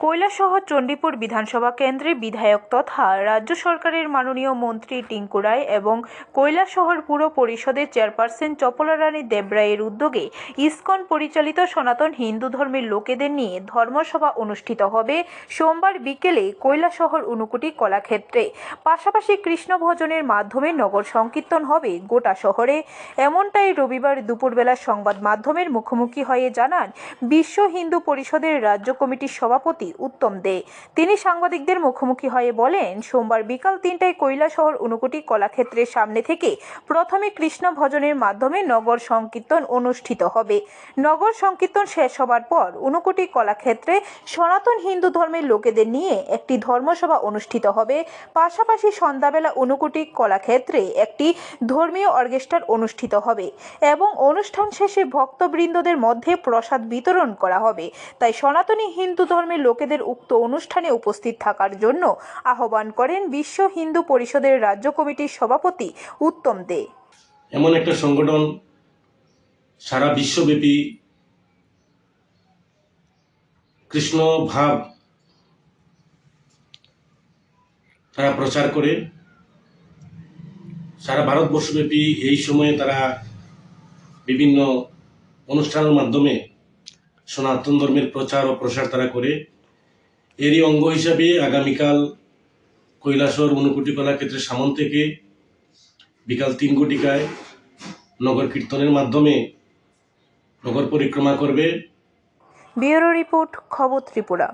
কৈলাসহর চণ্ডীপুর বিধানসভা কেন্দ্রে বিধায়ক তথা রাজ্য সরকারের মাননীয় মন্ত্রী টিঙ্কু রায় এবং কৈলাসহর পুর পরিষদের চেয়ারপারসন চপলা রানী দেবরায়ের উদ্যোগে ইসকন পরিচালিত সনাতন হিন্দু ধর্মের লোকেদের নিয়ে ধর্মসভা অনুষ্ঠিত হবে সোমবার বিকেলে কৈলাসহর উনুকুটি কলাক্ষেত্রে। পাশাপাশি কৃষ্ণ ভজনের মাধ্যমে নগর সংকীর্তন হবে গোটা শহরে। এমনটাই রবিবার দুপুরবেলা সংবাদ মাধ্যমের মুখোমুখি হয়ে জানান বিশ্ব হিন্দু পরিষদের রাজ্য কমিটির সভাপতি উত্তম দে। তিনি সাংবাদিকদের মুখোমুখি হয়ে বলেন, সোমবার বিকাল তিনটায় কৈলাসহর উনকোটি কলাক্ষেত্রের সামনে থেকে প্রথমে কৃষ্ণ ভজনের মাধ্যমে নগর সংকীর্তন অনুষ্ঠিত হবে। নগর সংকীর্তন শেষ হবার পর উনকোটি কলাক্ষেত্রে সনাতন হিন্দু ধর্মের লোকেদের নিয়ে একটি ধর্মসভা অনুষ্ঠিত হবে। পাশাপাশি সন্ধ্যাবেলা উনকোটি কলাক্ষেত্রে একটি ধর্মীয় অর্কেস্ট্রার অনুষ্ঠিত হবে এবং অনুষ্ঠান শেষে ভক্তবৃন্দদের মধ্যে প্রসাদ বিতরণ করা হবে। তাই সনাতনী হিন্দু ধর্মের লোকেদের উক্ত অনুষ্ঠানে উপস্থিত থাকার জন্য আহ্বান করেন বিশ্ব হিন্দু পরিষদের রাজ্য কমিটির সভাপতি উত্তম দে। এমন একটা সংগঠন সারা বিশ্বব্যাপী কৃষ্ণ ভাব তারা প্রচার করে, সারা ভারতবর্ষব্যাপী এই সময়ে তারা বিভিন্ন অনুষ্ঠানের মাধ্যমে সনাতন ধর্মের প্রচার ও প্রসার তারা করে। এরই অঙ্গ হিসাবে আগামীকাল কৈলাসর ঊনকোটি কলাক্ষেত্রের সামন থেকে বিকাল তিন কোটিকায় নগর কীর্তনের মাধ্যমে নগর পরিক্রমা করবে। ব্যুরো রিপোর্ট, খবর ত্রিপুরা।